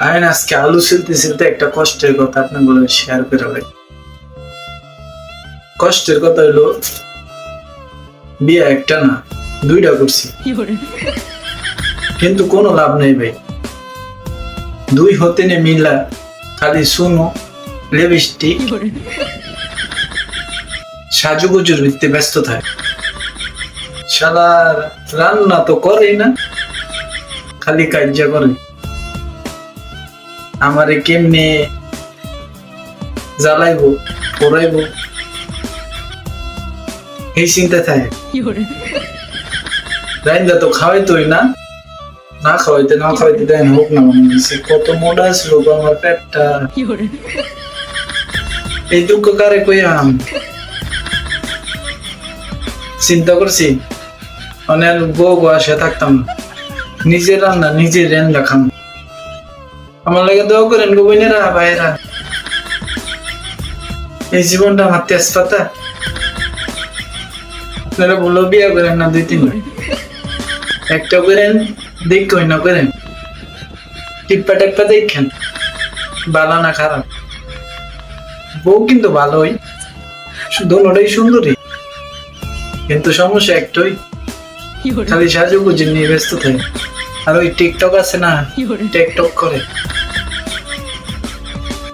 আজকে আলু ছিলতে ছিলতে একটা কষ্টের কথা শেয়ার করে ভাই কষ্টের কথা হলো বিয়ে একটা না দুইটা করছি। কিন্তু কোনো লাভ নেই ভাই। দুই হতে নে মিলা খালি শুনো লিপস্টিক সাজুগুজুর ভিত্তি ব্যস্ত থাকে। শালা রান্না তো করেই না খালি কার্য করে। আমারে কেমনে জ্বালাইবো পড়াইবো? এই চিন্তা থাকে। রাইন্দা তো খাওয়াইতোই না। না খাওয়াইতে না খাওয়াইতে দেন হোক না মনে হচ্ছে কত মোটা ছিল আমার পেটটা। এই দুঃখ কারে কইয়াম চিন্তা করছি অনেক বউ আসে থাকতাম না। নিজের রান্না নিজের রান্না খাম। আমার লাগে দোয়া করেন গো বোনেরা ভাইয়েরা। এই জীবনটা আমার তেজপাতা। আপনারা বলল বিয়া করেন না দুই তিন একটা করেন দেখ কই না করেন। টিপ্পা টেপ্পা দেখেন ভালো না খারাপ। বউ কিন্তু ভালোই সুন্দরী। কিন্তু সমস্যা একটাই খালি সাজুগুজি নিয়ে ব্যস্ত থাকে। আর ওই টিকটক আছে না টিকটক করে।